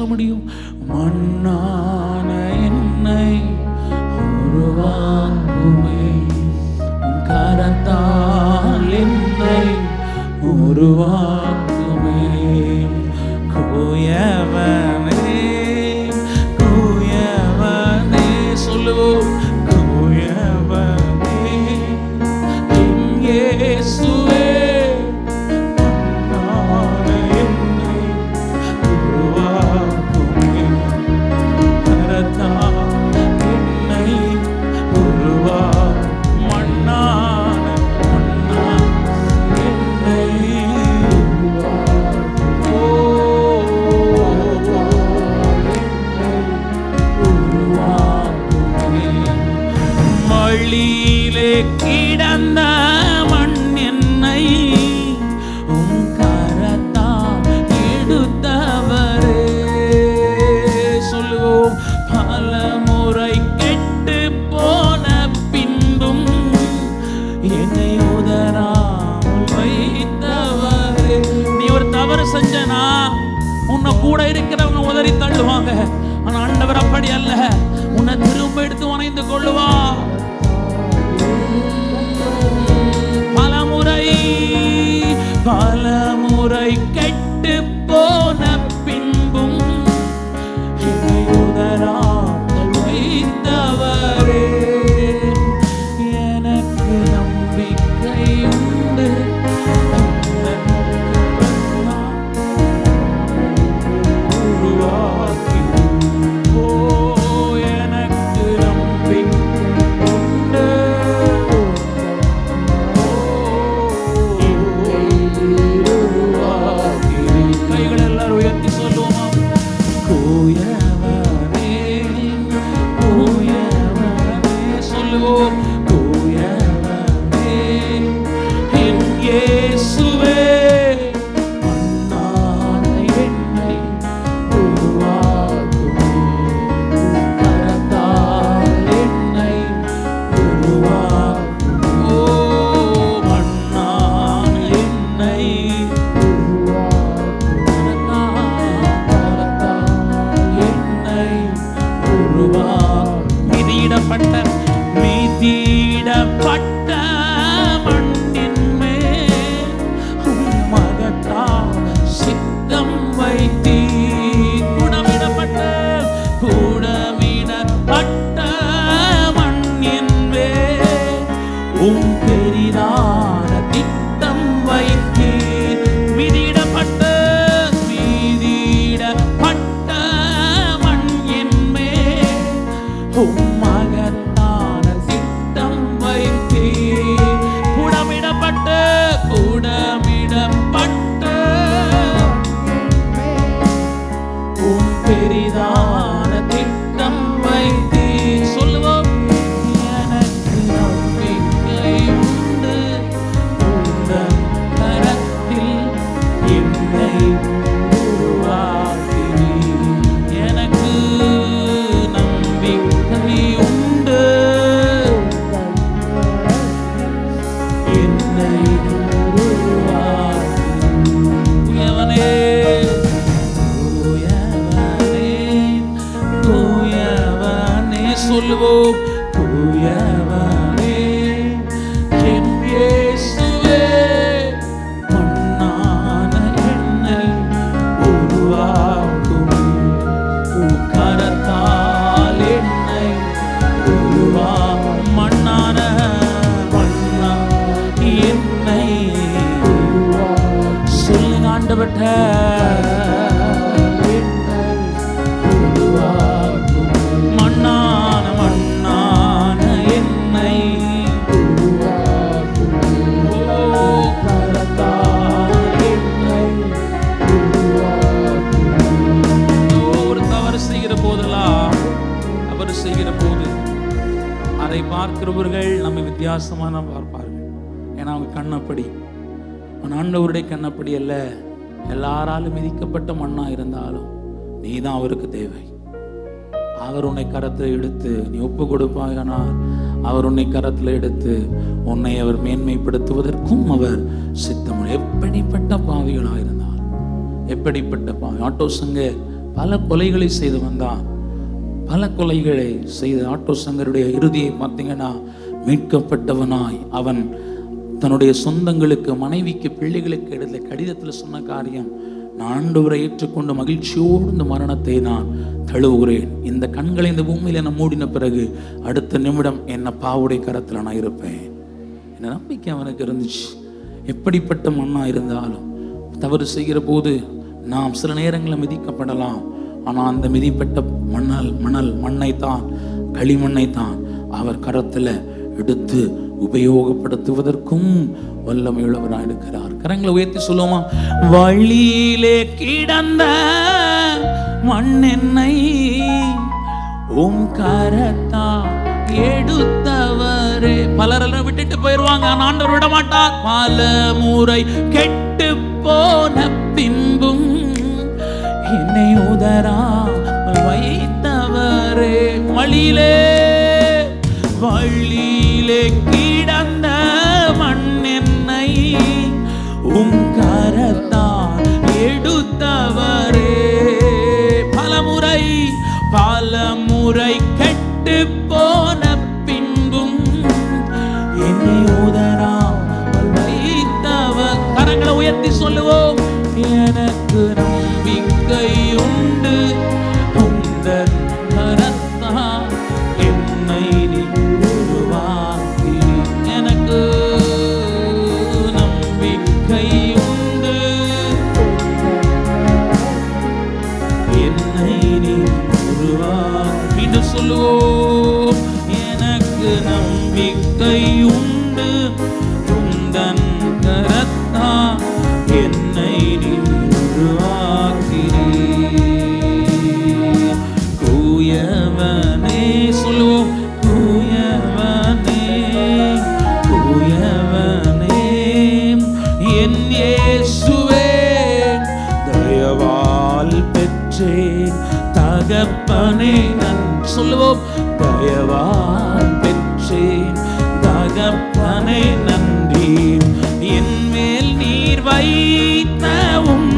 சொல்ல முடியும்? மண்ணான என்னை உருவாக்குமே. உன் கரத்தால் என்னை உருவாக்குமே. கூயவனே கூயவனே சொல்லுவோம். கூயவனே இங்கே சு கிடந்த மண் என்னை உம் கரத்தால் எடுத்தவரே. சொல்லுவோம் பல முறை கெட்டு போன பின்பும் என்னை உதராமல் வைத்தவரே. நீ ஒரு தவறு செஞ்சனா உன்னை கூட இருக்கிறவங்க உதறி தள்ளுவாங்க. ஆனா ஆண்டவர் அப்படி அல்ல. உன்னை திரும்ப எடுத்து உணைந்து கொள்ளுவா. பலமுறை கெட்டு போ உம் பெரிதான பார்க்கிறவர்கள் நம்ம வித்தியாசமான பார்ப்பார்கள் ஏன்னா அவங்க கண்ணப்படி ஆனா ஆண்டவருடைய கண்ணப்படி அல்ல எல்லாராலும் மிதிக்கப்பட்ட மண்ணா இருந்தாலும் நீ தான் அவருக்கு தேவை. அவர் உன்னை கரத்தில் எடுத்து நீ ஒப்பு கொடுப்பாயனால் அவர் உன்னை கரத்தில் எடுத்து உன்னை அவர் மேன்மைப்படுத்துவதற்கும் அவர் சித்தம் எப்படிப்பட்ட பாவிகளாக இருந்தார் எப்படிப்பட்ட பாவி? ஆட்டோ சங்க பல கொலைகளை செய்து வந்தார் பல கொலைகளை செய்த ஆட்டோ சங்கருடைய இறுதியை பார்த்தீங்கன்னா மீட்கப்பட்டவனாய் அவன் தன்னுடைய சொந்தங்களுக்கு மனைவிக்கு பிள்ளைகளுக்கு எழுதிய கடிதத்தில் சொன்ன காரியம் நான் ஆண்டவரை ஏற்றுக்கொண்டு மகிழ்ச்சியோடு இந்த மரணத்தை நான் தழுவுகிறேன். இந்த கண்களை இந்த பூமியில் என்னை மூடின பிறகு அடுத்த நிமிடம் என்னை பாவுடைய கரத்தில் நான் இருப்பேன். என்ன நம்பிக்கை அவனுக்கு இருந்துச்சு. எப்படிப்பட்ட மண்ணாக இருந்தாலும் தவறு செய்கிற போது நாம் சில நேரங்களில் மிதிக்கப்படலாம். ஆனால் அந்த மிதிப்பட்ட மணல் மணல் மண்ணை தான் களிமண்ணை தான் அவர் கரத்தில் எடுத்து உபயோகப்படுத்துவதற்கும் வல்லமையுள்ளவராக இருக்கிறார். கரங்களை உயர்த்தி சொல்லுவோமா? வழியிலே கிடந்த மண்ணெண்ணை உம் கரத்தா எடுத்தவரே. பலரெல்லாம் விட்டுட்டு போயிருவாங்க. ஆண்டவர் விட மாட்டார். பல முறை கெட்டு போன பின்பும் என்னை உதரா வைத்தவரே. வழியிலே வழியிலே பலமுறை கெட்டு போன தகப்பனே நன்றி. என் மேல் நீர் வைத்த உம்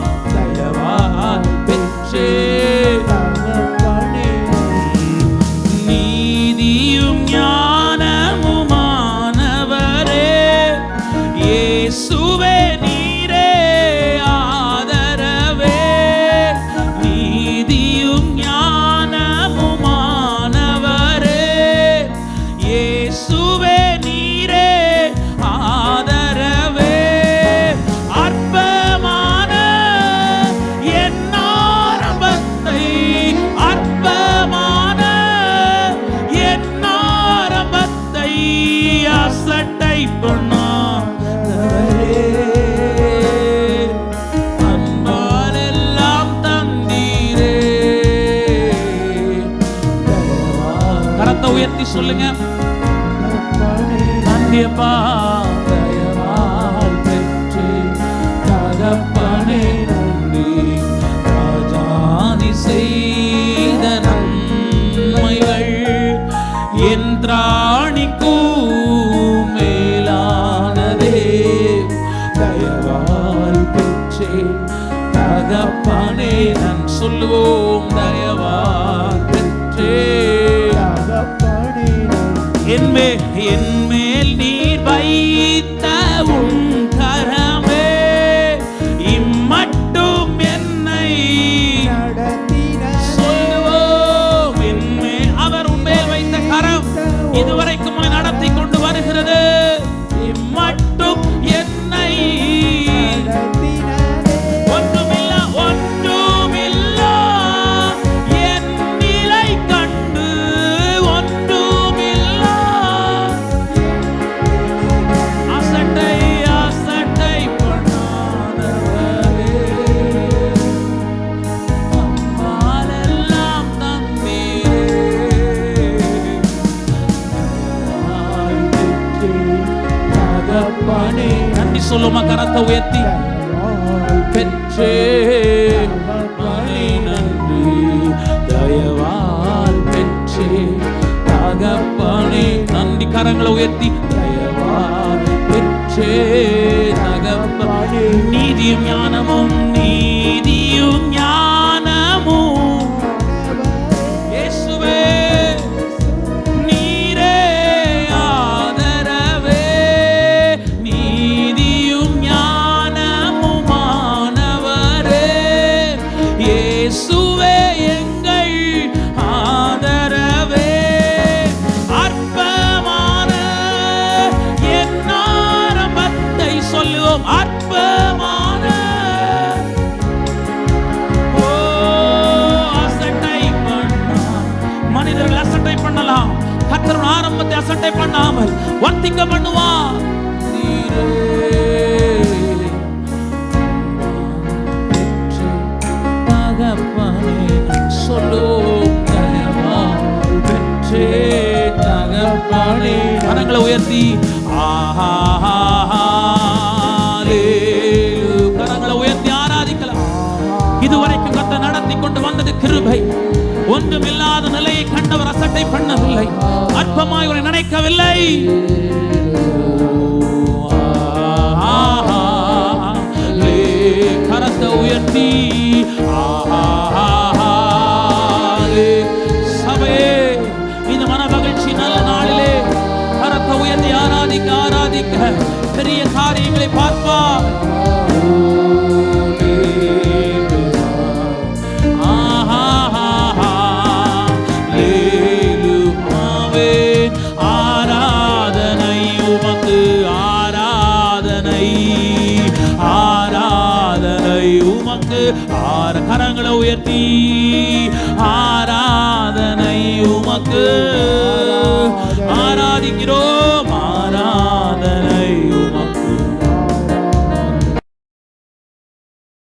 தயவால் கரத்தை உயர்த்தி சொல்லுங்க. நன்றியப்பா தயவால் பெற்று தகப்பனே நன்றி. ராஜாதி செய்த நன்மைகள் என்றாணிக்கும் மேலானதே. தயவால் பெற்றே தகப்பனே நான் சொல்லுவோம். தயவால் பெற்றே மேல் என் மேல் நீ அப்படி சொல்லுமா கரத்தை உயர்த்தி. பெற்றே நன்றி. தயவால் பெற்றே தகப்பனே நன்றி கரங்களை உயர்த்தி. தயவால் பெற்றே தகப்பனே நீதியும் ஞான வார்த்தை பண்ணாமல் வர்த்திக்க பண்ணுவார் கரங்களை உயர்த்தி ஆஹா கரங்களை உயர்த்தி ஆராதிக்கலாம். இதுவரைக்கும் கத்த நடத்தி கொண்டு வந்தது கிருபை. ஒன்றுமில்லாத நிலை ஆண்டவர் அசட்டை பண்ணவில்லை. அற்பமாய் உன்னை நினைக்கவில்லை. with thee.